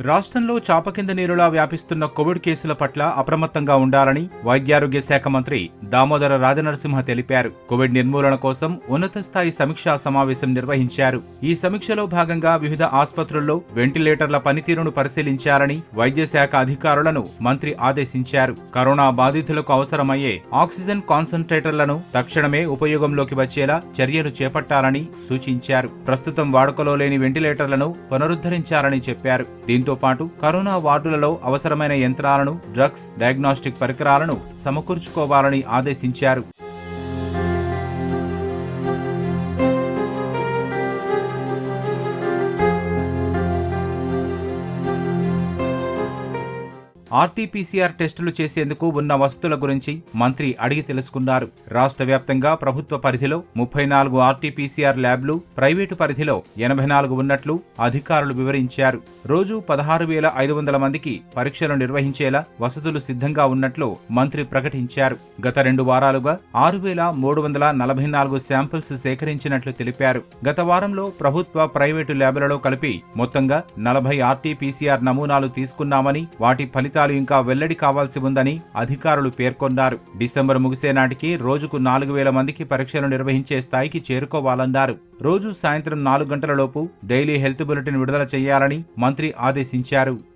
రాష్ట్రంలో చాప కింద నీరులా వ్యాపిస్తున్న కోవిడ్ కేసుల పట్ల అప్రమత్తంగా ఉండాలని వైద్యారోగ్య శాఖ మంత్రి దామోదర రాజనరసింహ తెలిపారు. కోవిడ్ నిర్మూలన కోసం ఉన్నత స్థాయి సమీక్షా సమావేశం నిర్వహించారు. ఈ సమీక్షలో భాగంగా వివిధ ఆసుపత్రుల్లో వెంటిలేటర్ల పనితీరును పరిశీలించాలని వైద్య శాఖ అధికారులను మంత్రి ఆదేశించారు. కరోనా బాధితులకు అవసరమయ్యే ఆక్సిజన్ కాన్సంట్రేటర్లను తక్షణమే ఉపయోగంలోకి వచ్చేలా చర్యలు చేపట్టాలని సూచించారు. ప్రస్తుతం వాడుకలో లేని వెంటిలేటర్లను పునరుద్ధరించాలని చెప్పారు. దీంతో పాటు కరోనా వార్డులలో అవసరమైన యంత్రాలను డ్రగ్స్ డయాగ్నోస్టిక్ పరికరాలను సమకూర్చుకోవాలని ఆదేశించారు. ఆర్టీపీసీఆర్ టెస్టులు చేసేందుకు ఉన్న వసతుల గురించి మంత్రి అడిగి తెలుసుకున్నారు. రాష్ట్ర వ్యాప్తంగా ప్రభుత్వ పరిధిలో ముప్పై నాలుగు ఆర్టీపీసీఆర్ ల్యాబ్లు ప్రైవేటు పరిధిలో ఎనభై నాలుగు ఉన్నట్లు అధికారులు వివరించారు. రోజు పదహారు వేల ఐదు వందల మందికి పరీక్షలు నిర్వహించేలా వసతులు సిద్ధంగా ఉన్నట్లు మంత్రి ప్రకటించారు. గత రెండు వారాలుగా ఆరు వేల మూడు వందల నలభై నాలుగు శాంపిల్స్ సేకరించినట్లు తెలిపారు. గత వారంలో ప్రభుత్వ ప్రైవేటు ల్యాబ్లలో కలిపి మొత్తంగా నలభై ఆర్టీపీసీఆర్ నమూనాలు తీసుకున్నామని వాటి ఫలితాలు ఇంకా వెల్లడి కావాల్సి ఉందని అధికారులు పేర్కొన్నారు. డిసెంబర్ ముగిసే నాటికి రోజుకు నాలుగు వేల మందికి పరీక్షలు నిర్వహించే స్థాయికి చేరుకోవాలన్నారు. రోజు సాయంత్రం నాలుగు గంటలలోపు డైలీ హెల్త్ బులెటిన్ విడుదల చేయాలని మంత్రి ఆదేశించారు.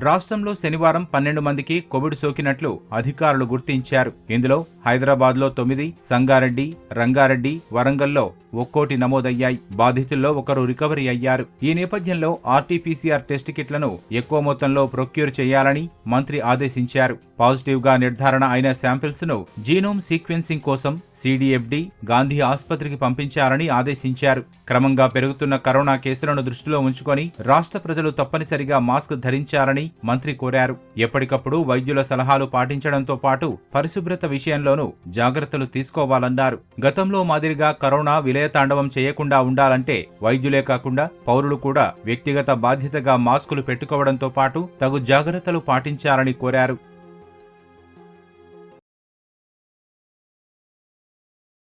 రాష్ట్రంలో శనివారం పన్నెండు మందికి కోవిడ్ సోకినట్లు అధికారులు గుర్తించారు. ఇందులో హైదరాబాద్లో తొమ్మిది సంగారెడ్డి రంగారెడ్డి వరంగల్లో ఒక్కోటి నమోదయ్యాయి. బాధితుల్లో ఒకరు రికవరీ అయ్యారు. ఈ నేపథ్యంలో ఆర్టీపీసీఆర్ టెస్ట్ కిట్లను ఎక్కువ మొత్తంలో ప్రొక్యూర్ చేయాలని మంత్రి ఆదేశించారు. పాజిటివ్గా నిర్ధారణ అయిన శాంపిల్స్ను జీనోమ్ సీక్వెన్సింగ్ కోసం సిడిఎఫ్డి గాంధీ ఆసుపత్రికి పంపించాలని ఆదేశించారు. క్రమంగా పెరుగుతున్న కరోనా కేసులను దృష్టిలో ఉంచుకొని రాష్ట్ర ప్రజలు తప్పనిసరిగా మాస్క్ ధరించాలని మంత్రి కోరారు. ఎప్పటికప్పుడు వైద్యుల సలహాలు పాటించడంతో పాటు పరిశుభ్రత విషయంలోనూ జాగ్రత్తలు తీసుకోవాలన్నారు. గతంలో మాదిరిగా కరోనా విలయతాండవం చేయకుండా ఉండాలంటే వైద్యులే కాకుండా పౌరులు కూడా వ్యక్తిగత బాధ్యతగా మాస్కులు పెట్టుకోవడంతో పాటు తగు జాగ్రత్తలు పాటించాలని కోరారు.